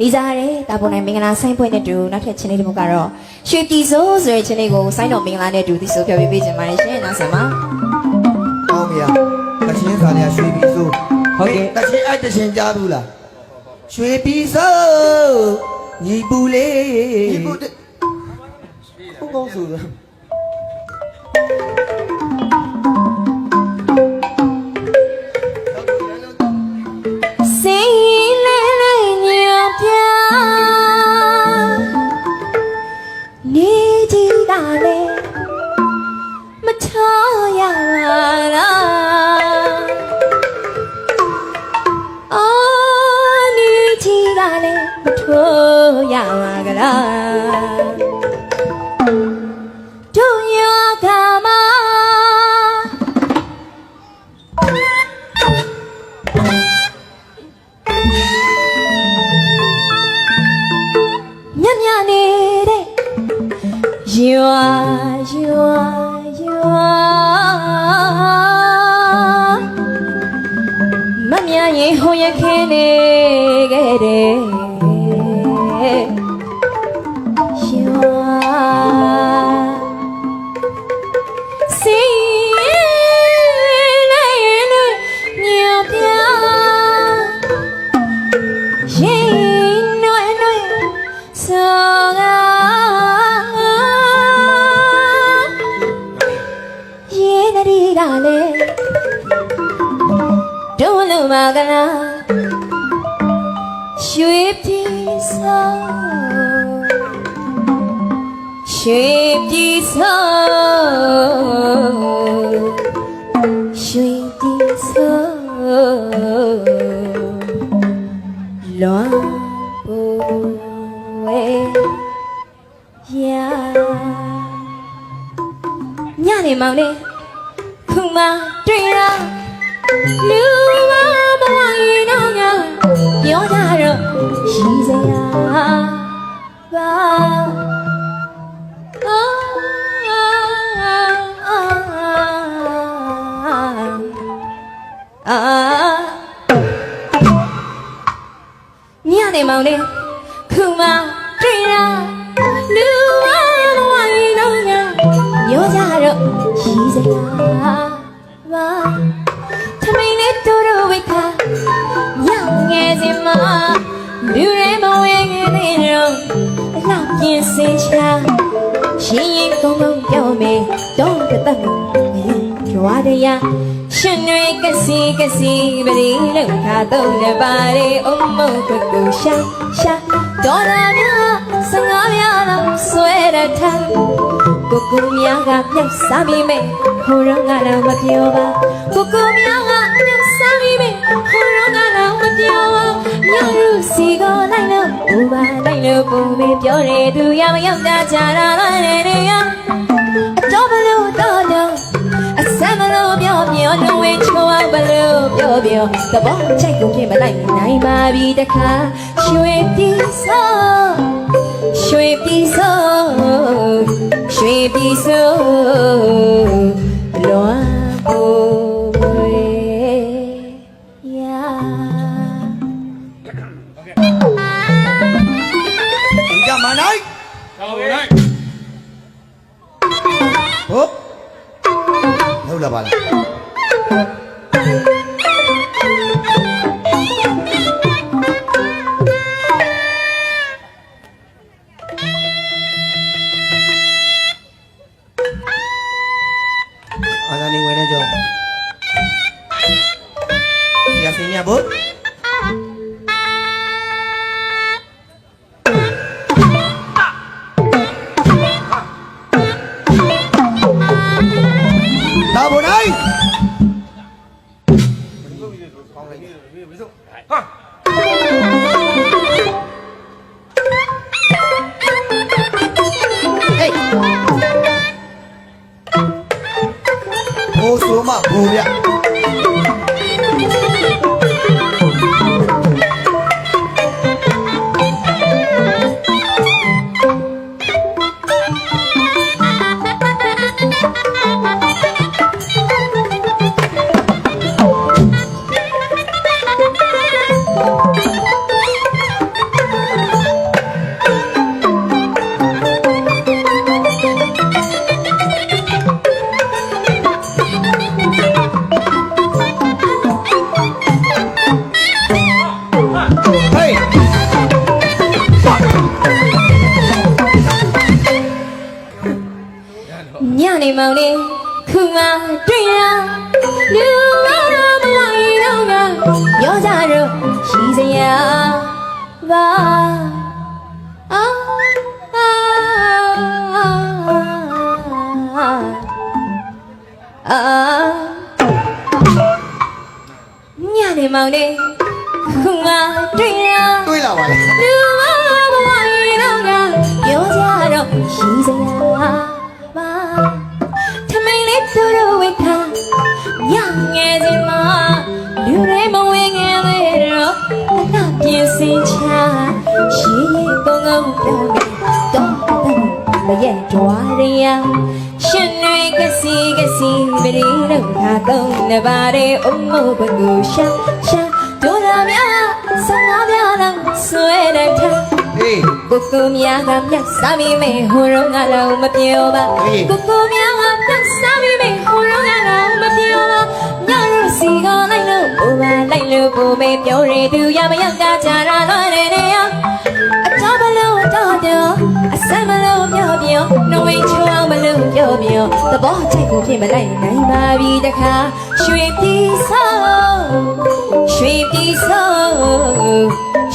လေးစားရဲတာပုံနိုင်မင်္ဂလာဆိုင်ပွဲနဲ့တူနောက်ထပ်ချင်းလေးတစ်ပုဒ်ကတော့ရွှေပြည်စိုးဆိုတဲ့ချင်းလေးကိုဆိုင်တော်မင်္ဂလာနဲ့တူသီဆိုပြပြပေးချင်ပါတယ်ရှင်နောက်ဆက်ပါကောင်းပြီ။တချင်းစာလေးရွှေပြီးစိုးဟုတ်ကဲ့တချင်းအဲ့တချင်းကြားဘူးလား။ရွှေပြီးစိုးညီပူလေးညီပူတဲ့ဟုတ်ကောင်းဆိုလား မမြတ်ရင်ဟိုရခင်းနေခဲ့တယ် မကနာရွှေပြည်ဆောရွှေပြည်ဆောရွှေပြည်ဆောလွန်ပူဝဲရာညနေမောင်လေးခုမှတွေ့ရလူမမဝရင်တော့ည ပြောကြတော့ရှိစရာပါအာအာညနေမောင်လေးခုမှတွေ့ရလူဝါမဝရင်တော့ညပြောကြတော့ရှိစရာပါထမင်းလေးတို့ န်းကုန်းပြောမယ်တော့တသက်မှုရွာတရားရှင်တွေကစီကစီပရိလုံခါတော့လည်းပါလေအုံမုတ်ကကူရှာရှာဒေါ်လာများစငါများတော့ဆွဲရထားကိုကူများကမြောက်စားမိမယ်ဟိုတော့ကတော့မပြောပါကိုကူများကမြောက်စားမိမယ်ဟိုတော့ကတော့မပြောပါညရုစီကိုလိုက်လို့ဘူပါလိုက်လို့ပုံမပြောတယ်သူရမရောက်တာကြတာလည်းနေရတော့ဘလို့တော့တော့အစ မ်းမလို့ပြောပြောတော့ဝင်းချိုးအောင်ဘလို့ပြောပြောသဘောချိုက်ကိုပြင်မလိုက်နိုင်ပါပြီတခါရွှေပြည်စောရွှေပြည်စောရွှေပြည်စောလွန်ဖို့ ဟုတ်လားပါလားအာဇာနည်ဝင်နေကြောရစင်းရဘုဒါ လူလာမလာရင်တော့ငါရောကြတော့ရှိစရာပါအာအာအာညနေမောင်လေးခုမှတွေ့ရတွေးလာပါလေလူမမဝရင်တော့ကပြောကြ ညငယ်စင်မှာလူတွေမဝင်ငယ်လေတော့အနာပြင်စင်ချရှိရင်ကုန်းကုန်းပြောင်းတော့မရဲ့ကြွားရရရှင်တွေကစီကစီပရိတော့ခါကုန်းနေပါရဲ့အမိုးဘကူရှာရှာတို့လာများဆန္ဒပြတော့ဆွဲတဲ့ထားဟေးကိုကိုမြာကမြတ်စားမိမေဟိုရောငါတော့မပြောပါဟေးကိုကိုမြာကမြတ်စားမိမေဟို ရောငါတော့မပြောပါညရစီကလိုက်လို့ဘိုးပါလိုက်လို့ဘိုးမေပြောရသူရမရောက်ကကြတာတော့တယ်နေရအတော်ဘလို့တော့တော့အစမ်းမလို့ပြောပြောနှဝေးချောင်းမလို့ပြောပြောသဘောချိတ်ကိုပြင်မလိုက်နိုင်ပါပြီတခါရွှေပြည်ဆောရွှေပြည်ဆော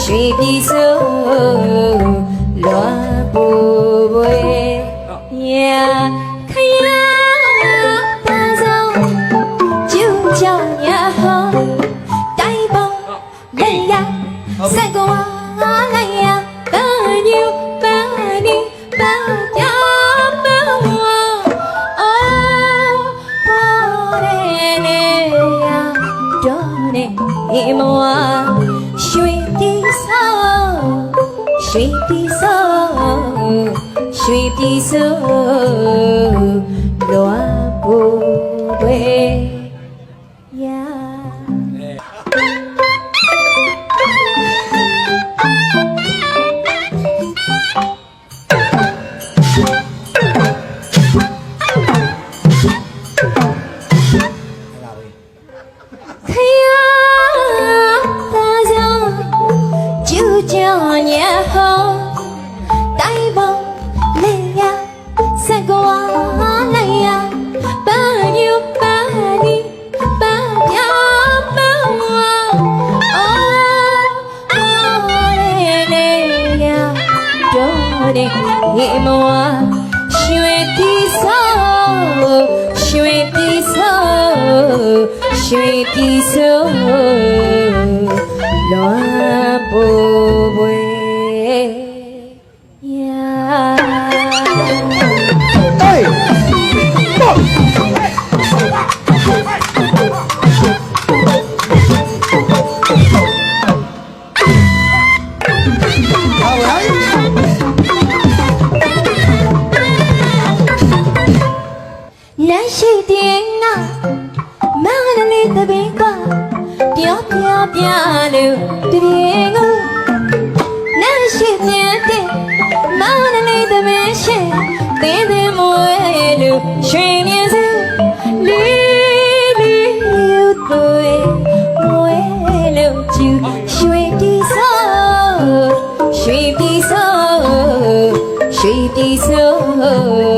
ရွှေပြည်ဆောလွန်ပူပွေရာခ နေမဝရွှေတီဆောင်ရွှေတီဆောင်ရွှေတီဆော ရွှေတီဆောလွ ပြောပြပြလို့တည်းကိုနတ်ရှိတဲ့မန္တလေးတပင်ရှိတင်းတင်းမွေးလို့ရွှေမြင်စလေးလေးယူသွေးမွေးလို့ကျူရွှေတီဆောရွှေတီဆောရွှေတီဆော